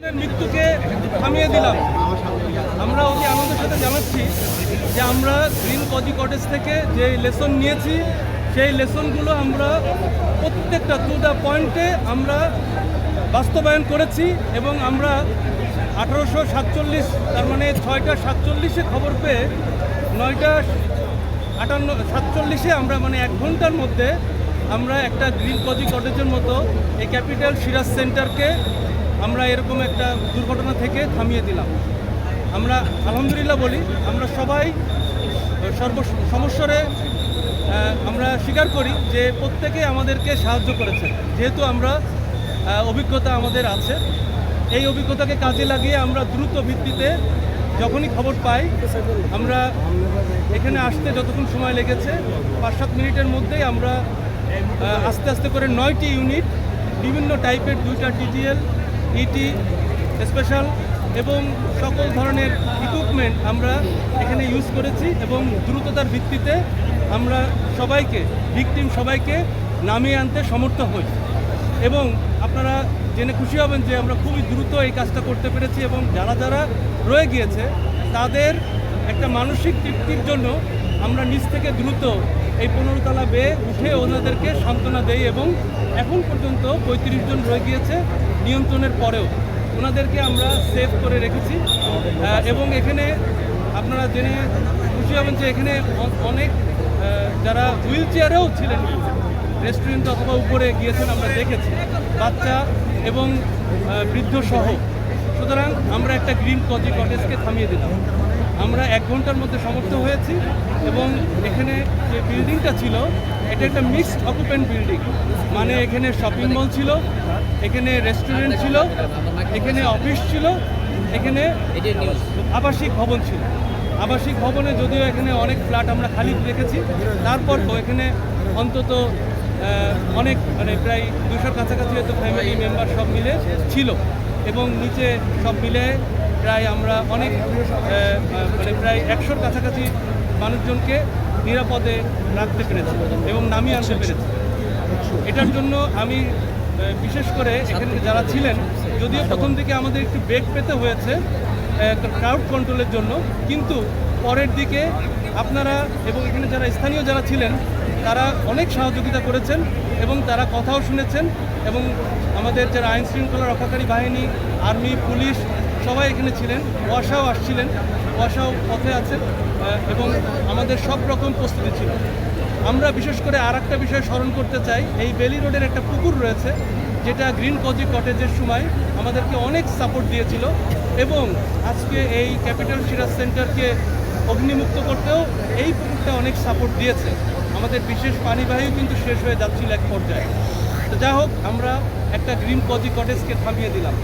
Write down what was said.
মৃত্যুকে থামিয়ে দিলাম। আমরা অতি আনন্দের সাথে জানাচ্ছি যে আমরা গ্রিন কজি কটেজ থেকে যে লেসন নিয়েছি, সেই লেসনগুলো আমরা প্রত্যেকটা টু দ্য পয়েন্টে আমরা বাস্তবায়ন করেছি এবং আমরা আঠারোশো সাতচল্লিশ, তার মানে ছয়টা সাতচল্লিশে খবর পেয়ে নয়টা আটান্ন, সাতচল্লিশে আমরা মানে এক ঘণ্টার মধ্যে আমরা একটা গ্রিন কজি কটেজের মতো এই ক্যাপিটাল সিরাজ সেন্টারকে আমরা এরকম একটা দুর্ঘটনা থেকে থামিয়ে দিলাম। আমরা আলহামদুলিল্লাহ বলি, আমরা সবাই সর্ব সমস্যারে আমরা স্বীকার করি যে প্রত্যেকে আমাদেরকে সাহায্য করেছে। যেহেতু আমরা অভিজ্ঞতা আমাদের আছে, এই অভিজ্ঞতাকে কাজে লাগিয়ে আমরা দ্রুত ভিত্তিতে যখনই খবর পাই, আমরা এখানে আসতে যতক্ষণ সময় লেগেছে পাঁচ সাত মিনিটের মধ্যেই আমরা আস্তে আস্তে করে নয়টি ইউনিট, বিভিন্ন টাইপের দুইটা টিটিএল ইটি স্পেশাল এবং সকল ধরনের ইকুইপমেন্ট আমরা এখানে ইউজ করেছি এবং দ্রুততার ভিত্তিতে আমরা সবাইকে ভিকটিম সবাইকে নামিয়ে আনতে সমর্থ হই। এবং আপনারা জেনে খুশি হবেন যে আমরা খুবই দ্রুত এই কাজটা করতে পেরেছি এবং যারা যারা রয়ে গিয়েছে, তাদের একটা মানসিক তৃপ্তির জন্য আমরা নিচ থেকে দ্রুত এই পনেরোতলা বেয়ে উঠে ওনাদেরকে সান্ত্বনা দেই এবং এখন পর্যন্ত পঁয়ত্রিশ জন রয়ে গিয়েছে। নিয়ন্ত্রণের পরেও ওনাদেরকে আমরা সেভ করে রেখেছি। এবং এখানে আপনারা জেনে খুশি হবেন যে এখানে অনেক যারা হুইল চেয়ারেও ছিলেন, রেস্টুরেন্ট অথবা উপরে গিয়েছেন আমরা দেখেছি, বাচ্চা এবং বৃদ্ধ সহ সুতরাং আমরা একটা গ্রিন কজি কটেজকে থামিয়ে দিলাম। আমরা এক ঘণ্টার মধ্যে সমর্থ হয়েছি এবং এখানে যে বিল্ডিংটা ছিল, এটা একটা মিক্সড অকুপেন্ট বিল্ডিং মানে এখানে শপিং মল ছিল, এখানে রেস্টুরেন্ট ছিল, এখানে অফিস ছিল, এখানে আবাসিক ভবন ছিল। আবাসিক ভবনে যদিও এখানে অনেক ফ্ল্যাট আমরা খালি রেখেছি, তারপর এখানে অন্তত অনেক মানে প্রায় দুশোর কাছাকাছি হয়তো ফ্যামিলি মেম্বার সব মিলে ছিল। এবং নিচে সব মিলে প্রায় আমরা অনেক মানে প্রায় একশোর কাছাকাছি মানুষজনকে নিরাপদে রাখতে পেরেছি এবং নামিয়ে আনতে পেরেছি। এটার জন্য আমি বিশেষ করে এখানে যারা ছিলেন যদিও প্রথম দিকে আমাদের একটু বেগ পেতে হয়েছে ক্রাউড কন্ট্রোলের জন্য কিন্তু পরের দিকে আপনারা এবং এখানে যারা স্থানীয় যারা ছিলেন তারা অনেক সহযোগিতা করেছেন এবং তারা কথাও শুনেছেন এবং আমাদের যারা আইন শৃঙ্খলা রক্ষাকারী বাহিনী আর্মি পুলিশ সবাই এখানে ছিলেন ওয়াসাও আসছিলেন ওয়াসাও পথে আহ, এবং আমাদের সব রকম প্রস্তুতি ছিল। আমরা বিশেষ করে আর একটা বিষয় স্মরণ করতে চাই এই বেলি রোডের একটা পুকুর রয়েছে যেটা গ্রিন কজি কটেজের সময় আমাদেরকে অনেক সাপোর্ট দিয়েছিল এবং আজকে এই ক্যাপিটাল সিরাজ সেন্টারকে অগ্নিমুক্ত করতেও এই পুকুরটা অনেক সাপোর্ট দিয়েছে। আমাদের বিশেষ পানিবাহীও কিন্তু শেষ হয়ে যাচ্ছিল এক পর্যায়ে। তো যা হোক আমরা একটা গ্রিন কজি কটেজকে থামিয়ে দিলাম।